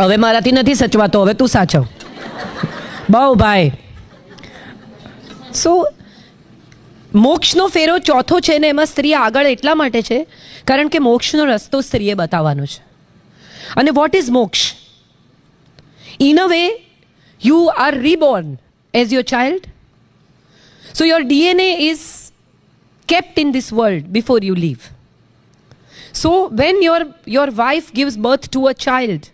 હવે મારાથી નથી સચવાતો, હવે તું સાચવ. બહુ ભાઈ. સો મોક્ષનો ફેરો ચોથો છે ને, એમાં સ્ત્રી આગળ એટલા માટે છે, કારણ કે મોક્ષનો રસ્તો સ્ત્રીએ બતાવવાનો છે. અને what is moksha? In a way you are reborn as your child so your DNA is kept in this world before you leave so when your your wife gives birth to a child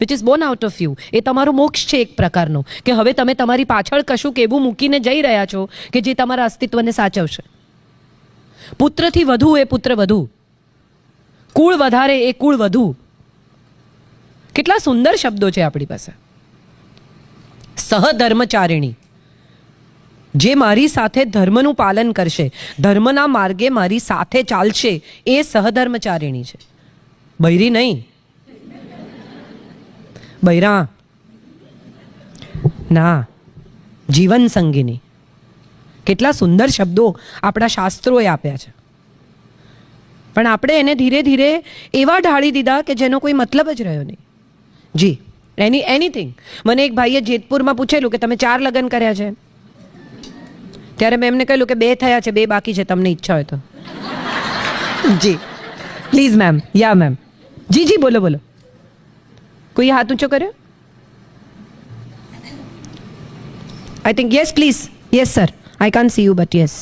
which is born out of you એ તમારો મોક્ષ છે એક પ્રકારનો. કે હવે તમે તમારી પાછળ કશુંક એવું મૂકીને જઈ રહ્યા છો કે જે તમારા અસ્તિત્વને સાચવશે. પુત્રથી વધુ એ પુત્ર વધુ. કુળ વધારે એ કુળ વધુ. કેટલા સુંદર શબ્દો છે આપણી પાસે. સહધર્મચારિણી. જે મારી સાથે ધર્મનું પાલન કરશે, ધર્મના માર્ગે મારી સાથે ચાલશે, એ સહધર્મચારિણી છે. બૈરી નહીં. બૈરા ના. જીવન સંગીની. કેટલા સુંદર શબ્દો આપણા શાસ્ત્રોએ આપ્યા છે. પણ આપણે એને ધીરે ધીરે એવા ઢાળી દીધા કે જેનો કોઈ મતલબ જ રહ્યો નહીં. જી, એની એનીથિંગ મને એક ભાઈએ જેતપુરમાં પૂછેલું કે તમે ચાર લગ્ન કર્યા છે ત્યારે મેં એમને કહ્યું કે બે થયા છે, બે બાકી છે, તમને ઈચ્છા હોય તો. જી. પ્લીઝ મેમ યા મેમ જી જી, બોલો બોલો. કોઈ હાથ ઊંચો કર્યો I think yes please yes sir I can see you but yes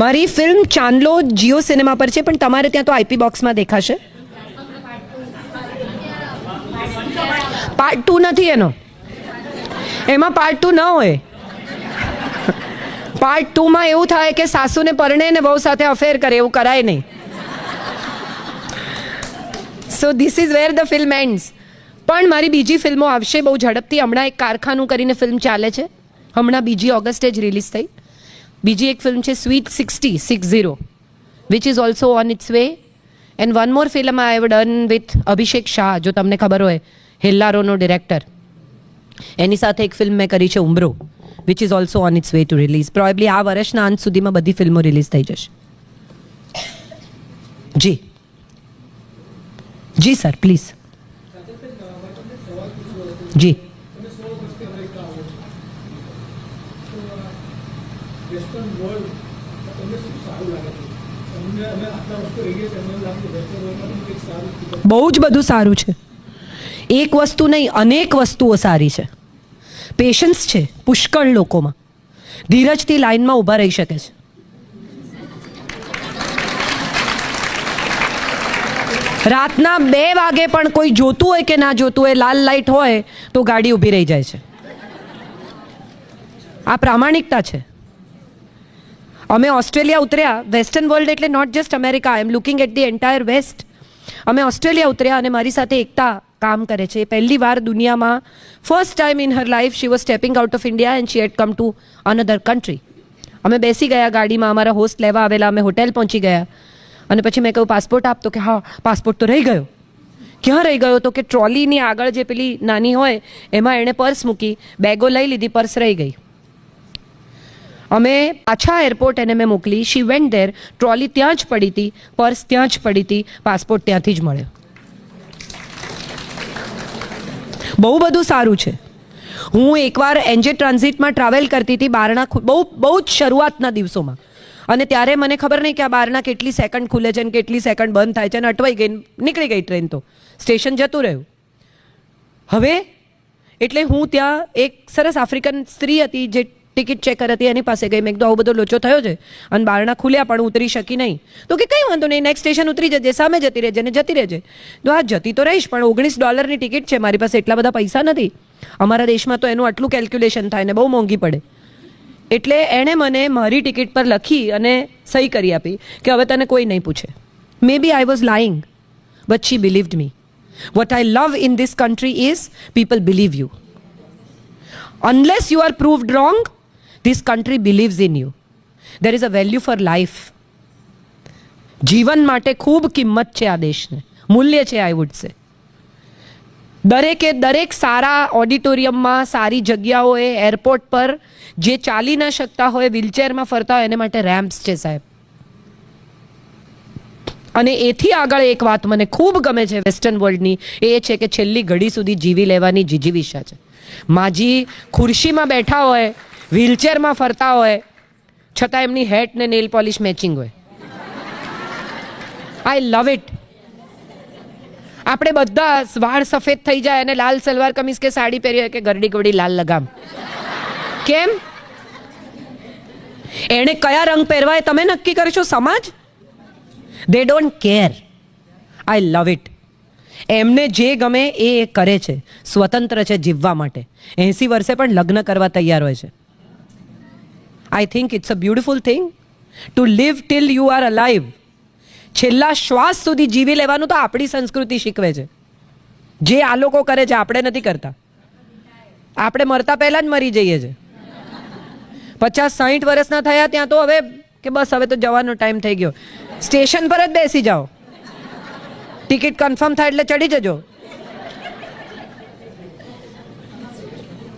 મારી ફિલ્મ ચાંદલો જીઓ સિનેમા પર છે, પણ તમારે ત્યાં તો આઈપી બોક્સમાં દેખાશે. પાર્ટ ટુ નથી એનો. એમાં પાર્ટ ટુ ન હોય. પાર્ટ ટુમાં એવું થાય કે સાસુને પરણે ને બહુ સાથે અફેર કરે, એવું કરાય નહીં. So this is where the film ends પણ મારી બીજી ફિલ્મો આવશે બહુ ઝડપથી. હમણાં એક કારખાનું કરીને ફિલ્મ ચાલે છે. હમણાં બીજી ઓગસ્ટે જ રિલીઝ થઈ. બીજી એક ફિલ્મ છે sweet sixty six zero which is also on its way and one more film I have done with Abhishek Shah જો તમને ખબર હોય, હેલ્લારોનો ડિરેક્ટર એની સાથે એક ફિલ્મ મેં કરી છે Umro which is also on its way to release probably આ વર્ષના અંત સુધીમાં બધી ફિલ્મો રિલીઝ થઈ જશે. જી. જી, સર પ્લીઝ જી. બહુ જ બધું સારું છે. એક વસ્તુ નહીં, અનેક વસ્તુઓ સારી છે. પેશન્સ છે, પુષ્કળ લોકોમાં. ધીરજથી લાઈનમાં ઊભા રહી શકે છે. રાતના બે વાગે પણ કોઈ જોતું હોય કે ના જોતું હોય, લાલ લાઇટ હોય, તો ગાડી ઊભી રહી જાય છે. આ પ્રામાણિકતા છે. અમે ઓસ્ટ્રેલિયા ઉતર્યા, વેસ્ટર્ન વર્લ્ડ એટલે not just America I am looking at the entire west અમે ઓસ્ટ્રેલિયા ઉતર્યા અને મારી સાથે એકતા કામ કરે છે. પહેલી વાર દુનિયામાં first time in her life she was stepping out of India and she had come to another country અમે બેસી ગયા ગાડીમાં, અમારા હોસ્ટ લેવા આવેલા, અમે હોટેલ પહોંચી ગયા. અને પછી મેં કહ્યું પાસપોર્ટ આપતો કે હા પાસપોર્ટ તો રહી ગયો. ક્યાં રહી ગયો તો કે ટ્રોલીની આગળ જે પેલી નાની હોય, એમાં એણે પર્સ મૂકી બેગો લઈ લીધી પર્સ રહી ગઈ. અમે પાછા એરપોર્ટ એને મેં મોકલી. શી વેન્ટ ધેર ટ્રોલી ત્યાં જ પડી હતી પર્સ ત્યાં જ પડી હતી પાસપોર્ટ ત્યાંથી જ મળ્યો. બહુ બધું સારું છે. હું એકવાર એનજે ટ્રાન્ઝિટમાં ટ્રાવેલ કરતી હતી બારણા બહુ બહુ જ શરૂઆતના દિવસોમાં. અને ત્યારે મને ખબર નહીં કે આ બારના કેટલી સેકન્ડ ખુલે છે અને કેટલી સેકન્ડ બંધ થાય છે અને અટવાઈ ગઈ, નીકળી ગઈ ટ્રેન તો. સ્ટેશન જતું રહ્યું. હવે એટલે હું ત્યાં એક સરસ આફ્રિકન સ્ત્રી હતી જે ટિકિટ ચેક હતી, એની પાસે ગઈ. મેં કીધું, આવો બધો લોચો થયો છે અને બારણા ખુલ્યા, પણ ઉતરી શકી નહીં. તો કે કંઈ વાંધો નહીં નેક્સ્ટ સ્ટેશન ઉતરી જજે, સામે જતી રહેજે ને જતી રહેજે. તો આ જતી તો રહીશ, પણ ઓગણીસ ડોલરની ટિકિટ છે, મારી પાસે એટલા બધા પૈસા નથી. અમારા દેશમાં તો એનું આટલું કેલ્ક્યુલેશન થાય ને બહુ મોંઘી પડે. એટલે એણે મને મારી ટિકિટ પર લખી અને સહી કરી આપી કે હવે તને કોઈ નહીં પૂછે. Maybe I was lying but she believed me what I love in this country is people believe you unless you are proved wrong this country believes in you there is a value for life જીવન માટે ખૂબ કિંમત છે આ દેશને મૂલ્ય છે I would say દરેકે દરેક સારા ઓડિટોરિયમમાં સારી જગ્યાઓએ એરપોર્ટ પર જે ચાલી ન શકતા હોય વ્હીલચેરમાં ફરતા હોય, એને માટે રેમ્પ્સ છે સાહેબ. અને એથી આગળ એક વાત મને ખૂબ ગમે છે વેસ્ટર્ન વર્લ્ડની, એ છે કે છેલ્લી ઘડી સુધી જીવી લેવાની જીજીવિષા છે. માજી ખુરશીમાં બેઠા હોય, વ્હીલચેરમાં ફરતા હોય, છતાં એમની હેટ ને નેલ પોલિશ મેચિંગ હોય. આઈ લવ ઇટ આપણે બધા વાળ સફેદ થઈ જાય અને લાલ સલવાર કમીઝ કે સાડી પહેરી હોય કે ગરડી ગરડી લાલ લગામ. કેમ? એણે કયા રંગ પહેરવા એ તમે નક્કી કરશો સમાજ? They don't care I love it એમને જે ગમે એ એ કરે છે. સ્વતંત્ર છે જીવવા માટે. એંસી વર્ષે પણ લગ્ન કરવા તૈયાર હોય છે. I think it's a beautiful thing to live till you are alive છેલ્લા શ્વાસ સુધી જીવી લેવાનું તો આપણી સંસ્કૃતિ શીખવે છે. જે આ લોકો કરે છે, આપણે નથી કરતા. આપણે મરતા પહેલાં જ મરી જઈએ છીએ પચાસ સાહીઠ વર્ષના થયા ત્યાં તો હવે કે બસ હવે તો જવાનો ટાઈમ થઈ ગયો. સ્ટેશન પર જ બેસી જાઓ. ટિકિટ કન્ફર્મ થાય એટલે ચડી જજો.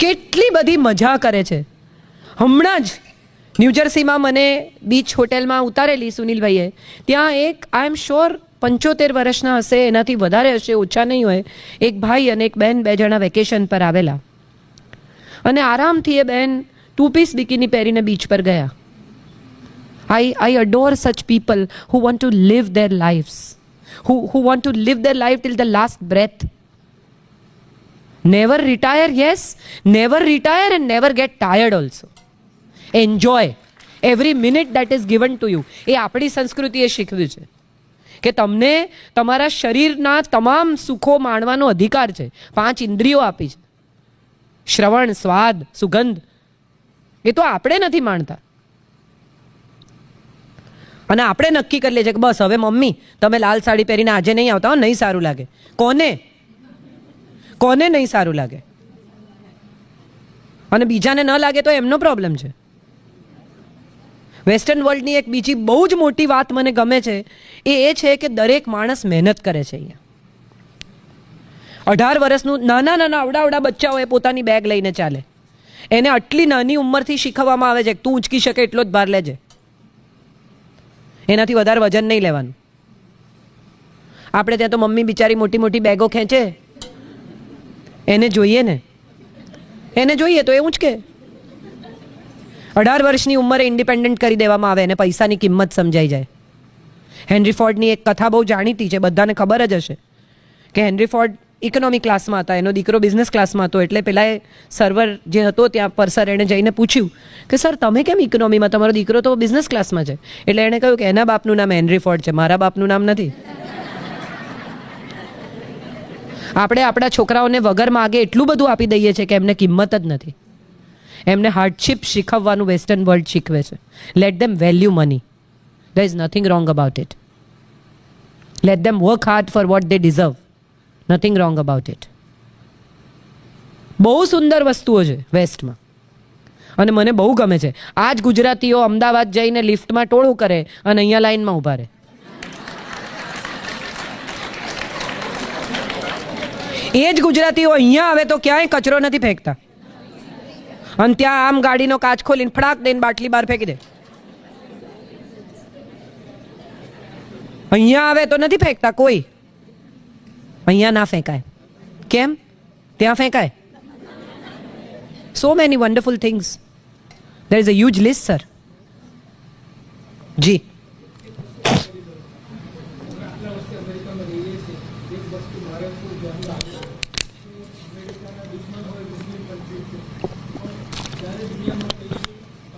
કેટલી બધી મજા કરે છે. હમણાં જ ન્યૂજર્સીમાં મને બીચ હોટેલમાં ઉતારેલી સુનિલભાઈએ. ત્યાં એક આઈ એમ શ્યોર પંચોતેર વર્ષના હશે, એનાથી વધારે હશે, ઓછા નહીં હોય. એક ભાઈ અને એક બેન બે જણા વેકેશન પર આવેલા. અને આરામથી એ બેન ટુ પીસ બિકીની પહેરીને બીચ પર ગયા. આઈ આઈ adore such people who want to live their lives who who want to live their life till the last breath never retire yes never retire and never get tired also enjoy every minute that is given to you એ આપણી સંસ્કૃતિએ શીખવ્યું છે. કે તમને તમારા શરીરના તમામ સુખો માણવાનો અધિકાર છે. પાંચ ઇન્દ્રિયો આપી છે. શ્રવણ, સ્વાદ, સુગંધ. એ તો આપણે નથી માણતા. અને આપણે નક્કી કરી લઈએ છીએ કે બસ હવે મમ્મી, તમે લાલ સાડી પહેરીને આજે નહીં આવતા હો, નહીં સારું લાગે. કોને? કોને નહીં સારું લાગે? અને બીજાને ન લાગે તો એમનો પ્રોબ્લેમ છે. વેસ્ટર્ન વર્લ્ડની એક બીજી બહુ જ મોટી વાત મને ગમે છે, એ એ છે કે દરેક માણસ મહેનત કરે છે અહીંયા. અઢાર વર્ષનું નાના નાના અવડા બચ્ચાઓએ બચ્ચાઓ પોતાની બેગ લઈને ચાલે. એને આટલી નાની ઉંમરથી શીખવવામાં આવે છે તું ઉંચકી શકે એટલો જ ભાર લેજે. એનાથી વધારે વજન નહીં લેવાનું. આપણે ત્યાં તો મમ્મી બિચારી મોટી મોટી બેગો ખેંચે. એને જોઈએ ને. એને જોઈએ તો એ ઊંચકે. અઢાર વર્ષની ઉંમરે ઇન્ડિપેન્ડન્ટ કરી દેવામાં આવે અને પૈસાની કિંમત સમજાઈ જાય. હેનરી ફોર્ડની એક કથા બહુ જાણીતી છે, બધાને ખબર જ હશે કે હેનરી ફોર્ડ ઇકોનોમી ક્લાસમાં હતા, એનો દીકરો બિઝનેસ ક્લાસમાં હતો, એટલે પેલા સર્વર જે હતો ત્યાં પરસર એણે જઈને પૂછ્યું કે, સર, તમે કેમ ઇકોનોમીમાં? તમારો દીકરો તો બિઝનેસ ક્લાસમાં છે. એટલે એણે કહ્યું કે, એના બાપનું નામ હેનરી ફોર્ડ છે, મારા બાપનું નામ નથી. આપણે આપણા છોકરાઓને વગર માગે એટલું બધું આપી દઈએ છીએ કે એમને કિંમત જ નથી. એમને હાર્ડશીપ શીખવવાનું વેસ્ટર્ન વર્લ્ડ શીખવે છે. Let them value money there is nothing wrong about it let them work hard for what they deserve nothing wrong about it બહુ સુંદર વસ્તુઓ છે વેસ્ટમાં. અને મને બહુ ગમે છે. આ જ ગુજરાતીઓ અમદાવાદ જઈને લિફ્ટમાં ટોળું કરે અને અહીંયા લાઈનમાં ઊભા રહે. એ જ ગુજરાતીઓ અહીંયા આવે તો ક્યાંય કચરો નથી ફેંકતા. અને ત્યાં આમ ગાડીનો કાચ ખોલીને ફડાક દઈને બાટલી બહાર ફેંકી દે. અહીંયા આવે તો નથી ફેંકતા કોઈ. અહીંયા ના ફેંકાય. કેમ? ત્યાં ફેંકાય. So many wonderful things there is a huge list sir જી આટલા વર્ષથી અમેરિકામાં રહીએ છીએ એક વસ્તુ મારે ખૂબ ધ્યાન રાખવું અમેરિકાના દુશ્મન હોય મુસ્લિમ કન્ટ્રી છે પણ જ્યારે દુનિયામાં કઈ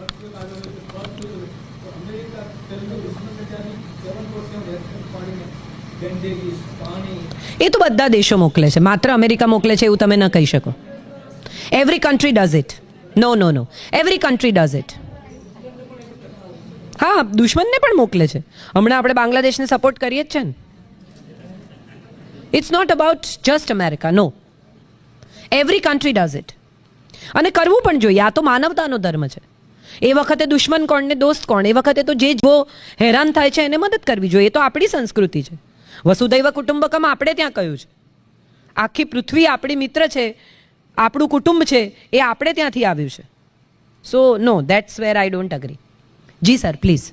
અર્થક્વેક આવ્યો હોય કે ફ્લડ થયું હોય તો અમેરિકા તેમનો દુશ્મનને ત્યાંની સેવન પર્સન્ટ રેસ્ટોરન્ટ પાણીને બેન્ડેજીસ પાણી એ તો બધા દેશો મોકલે છે. માત્ર અમેરિકા મોકલે છે એવું તમે ન કહી શકો. Every country does it no no no every country does it હા દુશ્મનને પણ મોકલે છે. હમણાં આપણે બાંગ્લાદેશને સપોર્ટ કરીએ જ છે ને. It's not about just America no every country does it અને કરવું પણ જોઈએ. આ તો માનવતાનો ધર્મ છે. એ વખતે દુશ્મન કોણ ને દોસ્ત કોણ? એ વખતે તો જે જો હેરાન થાય છે એને મદદ કરવી જોઈએ. એ તો આપણી સંસ્કૃતિ છે. વસુદૈવ કુટુંબકમ આપણે ત્યાં કહ્યું છે? આખી પૃથ્વી આપણી મિત્ર છે, આપણું કુટુંબ છે, એ આપણે ત્યાંથી આવ્યું છે. So no that's where I don't agree G sir please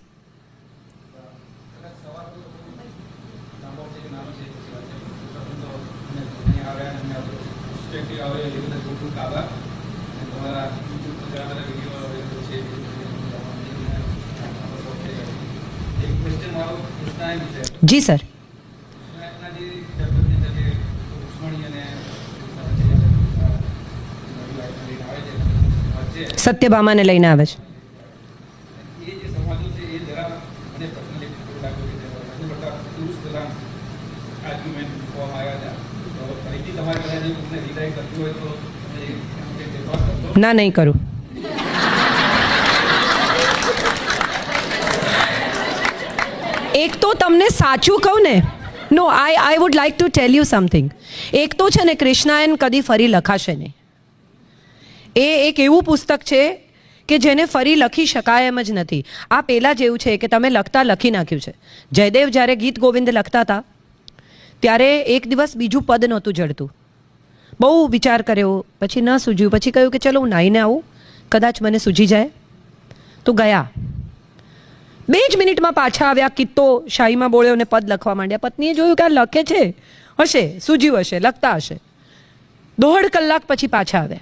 જી સર એમ લઈને આવે છે. ના, નહીં કરું. એક તો તમને સાચું કહું ને no I I would like to tell you something એક તો છે ને, કૃષ્ણાયન કદી ફરી લખાશે નહીં. એ એક એવું પુસ્તક છે કે જેને ફરી લખી શકાય એમ જ નથી. આ પહેલાં જેવું છે કે તમે લખતા લખી નાખ્યું છે. જયદેવ જ્યારે ગીત ગોવિંદ લખતા હતા, ત્યારે એક દિવસ બીજું પદ નહોતું જડતું. બહુ વિચાર કર્યો, પછી ન સૂજ્યું, પછી કહ્યું કે ચલો હું નાહીને આવું, કદાચ મને સૂજી જાય. તો ગયા. બે જ મિનિટમાં પાછા આવ્યા, કિત્તો શાહીમાં બોળ્યો અને પદ લખવા માંડ્યા. પત્નીએ જોયું કે આ લખે છે. હશે, સૂજ્યું હશે, લખતા હશે. દોઢ કલાક પછી પાછા આવ્યા.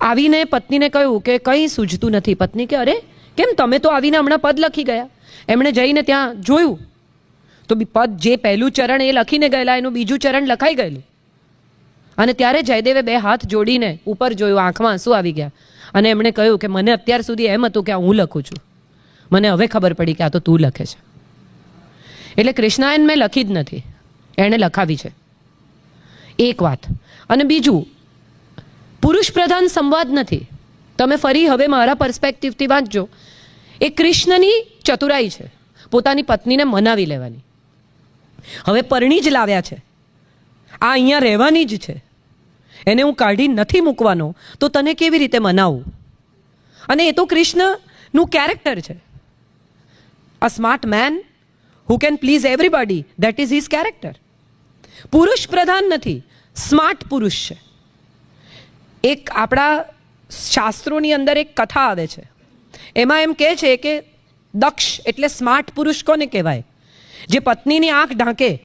આવીને પત્નીને કહ્યું કે કંઈ સૂઝતું નથી. પત્ની કે, અરે, કેમ તમે તો આવીને હમણાં પદ લખી ગયા? એમણે જઈને ત્યાં જોયું. તો પદ જે પહેલું ચરણ એ લખીને ગયેલા, એનું બીજું ચરણ લખાઈ ગયેલું. અને ત્યારે જયદેવે બે હાથ જોડીને ઉપર જોયું, આંખમાં આંસુ આવી ગયા. અને એમણે કહ્યું કે, મને અત્યાર સુધી એમ હતું કે આ હું લખું છું. મને હવે ખબર પડી કે આ તો તું લખે છે. એટલે કૃષ્ણાયન મેં લખી જ નથી. એણે લખાવી છે. એક વાત. અને બીજું પુરુષ પ્રધાન સંવાદ નથી. તમે ફરી હવે મારા પર્સપેક્ટિવથી વાંચજો. એ કૃષ્ણની ચતુરાઈ છે. પોતાની પત્નીને મનાવી લેવાની. હવે પરણી જ લાવ્યા છે. આ અહીંયા રહેવાની જ છે. એને હું કાઢી નથી મૂકવાનો. તો તને કેવી રીતે મનાવું? અને એ તો કૃષ્ણનું કેરેક્ટર છે. A smart man who can please everybody that is his character પુરુષ પ્રધાન નથી. સ્માર્ટ પુરુષ છે. એક આપણા શાસ્ત્રોની અંદર એક કથા આવે છે. એમાં એમ કહે છે કે દક્ષ એટલે સ્માર્ટ પુરુષ કોને કહેવાય? જે પત્નીની આંખ ઢાંકે.